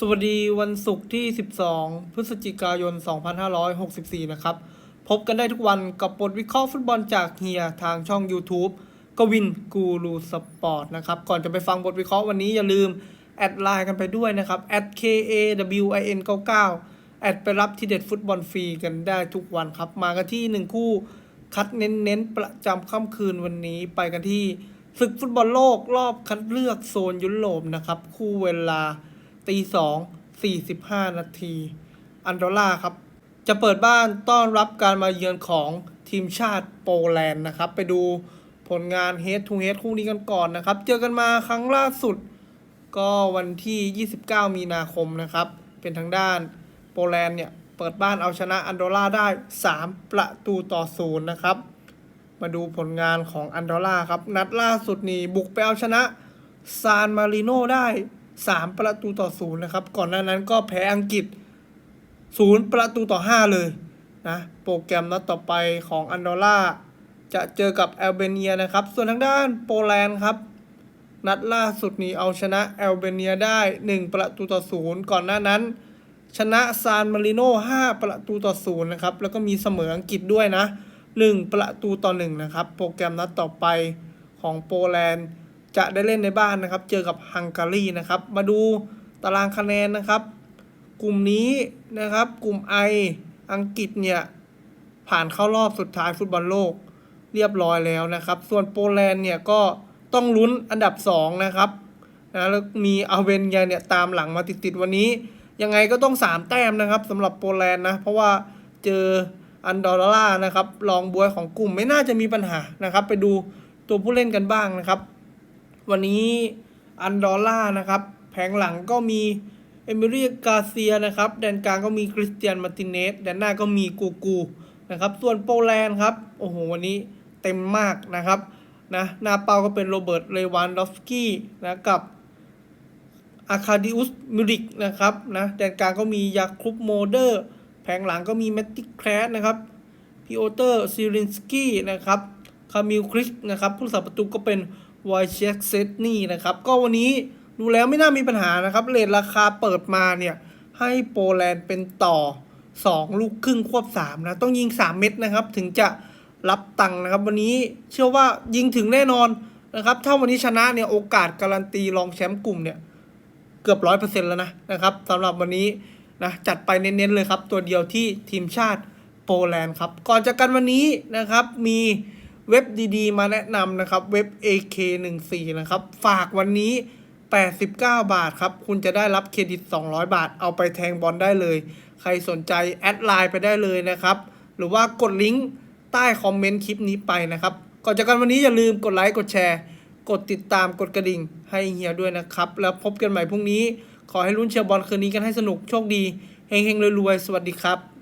สวัสดีวันศุกร์ที่ 12 พฤศจิกายน 2564 นะครับ พบกันได้ทุกวันกับบทวิเคราะห์ฟุตบอลจากเฮียทางช่อง YouTube กวินกูรูสปอร์ตนะครับ ก่อนจะไปฟังบทวิเคราะห์วันนี้อย่าลืม แอดไลน์กันไปด้วยนะครับ @kawin 99แอดไปรับที่เด็ดฟุตบอลฟรีกันได้ทุกวันครับ มากันที่ 1 คู่คัดเน้นๆ ประจำค่ำคืนวันนี้ไปกันที่ศึกฟุตบอลโลกรอบคัดเลือกโซนยุโรปนะครับคู่เวลา ตีสองสี่สิบห้านาที อันดอร่าครับ จะเปิดบ้านต้อนรับการมาเยือนของทีมชาติโปแลนด์นะครับ ไปดูผลงาน Head to Head คู่นี้กันก่อนนะครับ เจอกันมาครั้งล่าสุด ก็วันที่ 29 มีนาคมนะครับ เป็นทางด้านโปแลนด์เนี่ย เปิดบ้านเอาชนะอันดอร่าได้ 3 ประตูต่อศูนย์นะครับ มาดูผลงานของอันดอร่าครับ นัดล่าสุดนี่บุกไปเอาชนะซานมาริโนได้ 3 ประตูต่อศูนย์นะครับ ก่อนหน้านั้นก็แพ้อังกฤษ 0 ประตูต่อ 5 เลยนะ โปรแกรมนัดต่อไปของอันดอร่าจะเจอกับแอลเบเนียนะครับ ส่วนทางด้านโปแลนด์ครับ นัดล่าสุดนี้เอาชนะแอลเบเนียได้ 1 ประตูต่อศูนย์ก่อนหน้านั้น ชนะซานมาริโน5ประตูต่อศูนย์นะครับ แล้วก็มีเสมออังกฤษด้วยนะ 1 ประตูต่อ 1 นะครับ โปรแกรมนัดต่อไปของโปแลนด์ จะได้เล่นในบ้านนะครับ เจอกับฮังการีนะครับ มาดูตารางคะแนนนะครับ กลุ่มนี้นะครับ กลุ่ม I อังกฤษเนี่ย ผ่านเข้ารอบสุดท้ายฟุตบอลโลกเรียบร้อยแล้วนะครับ ส่วนโปแลนด์เนี่ยก็ต้องลุ้นอันดับ 2 นะครับนะแล้วมีอาเวนยาเนี่ยตามหลังมาติดๆวันนี้ ยังไงก็ต้อง 3 แต้มนะครับสำหรับโปแลนด์นะ เพราะว่าเจออันดอร่านะครับรองบวยของกลุ่มไม่น่าจะมีปัญหานะครับ ไปดูตัวผู้เล่นกันบ้างนะครับ วันนี้อันดอร่านะครับ แผงหลังก็มีเอมิรียกาเซียนะครับ แดนกลางก็มีคริสเตียนมาติเนส แดนหน้าก็มีกูกูนะครับ ส่วนโปแลนด์ครับ โอ้โห วันนี้เต็มมากนะครับ นะ หน้าเป้าก็เป็นโรเบิร์ต เลวานดอฟสกี้นะกับอาคาดิอุสมิริกนะครับ นะ แดนกลางก็มียาครุปโมเดอร์ แผงหลังก็มีแมตติแครสนะครับพิโอเตอร์ซิรินสกี้นะครับ คามิลคริสนะครับ ผู้สับประตูก็เป็น วอยเช็คเซตนี่นะครับ ก็วันนี้ดูแล้วไม่น่ามีปัญหานะครับเลทราคาเปิดมาเนี่ย ให้โปแลนด์เป็นต่อ 2 ลูกครึ่งควบ 3 นะ ต้องยิง 3 เม็ดนะครับ ถึงจะรับตังค์นะครับ วันนี้เชื่อว่ายิงถึงแน่นอนนะครับ ถ้าวันนี้ชนะเนี่ย โอกาสการันตีรองแชมป์กลุ่มเนี่ย เกือบร้อยเปอร์เซ็นต์แล้วนะนะครับสำหรับวันนี้นะจัดไปเน้นๆเลยครับ ตัวเดียวที่ทีมชาติโปแลนด์ครับ ก่อนจากกันวันนี้นะครับมี เว็บดีๆ มาแนะนำนะครับ เว็บ AK14 นะครับ ฝากวันนี้ 89 บาทครับ คุณจะได้รับเครดิต 200 บาท เอาไปแทงบอลได้เลย ใครสนใจแอดไลน์ไปได้เลยนะครับ หรือว่ากดลิงก์ใต้คอมเมนต์คลิปนี้ไปนะครับ ก่อนจากกันวันนี้อย่าลืมกดไลค์กดแชร์ กดติดตามกดกระดิ่งให้เฮียด้วยนะครับ แล้วพบกันใหม่พรุ่งนี้ ขอให้ลุ้นเชียร์บอลคืนนี้กันให้สนุกโชคดีเฮงๆรวยๆสวัสดีครับ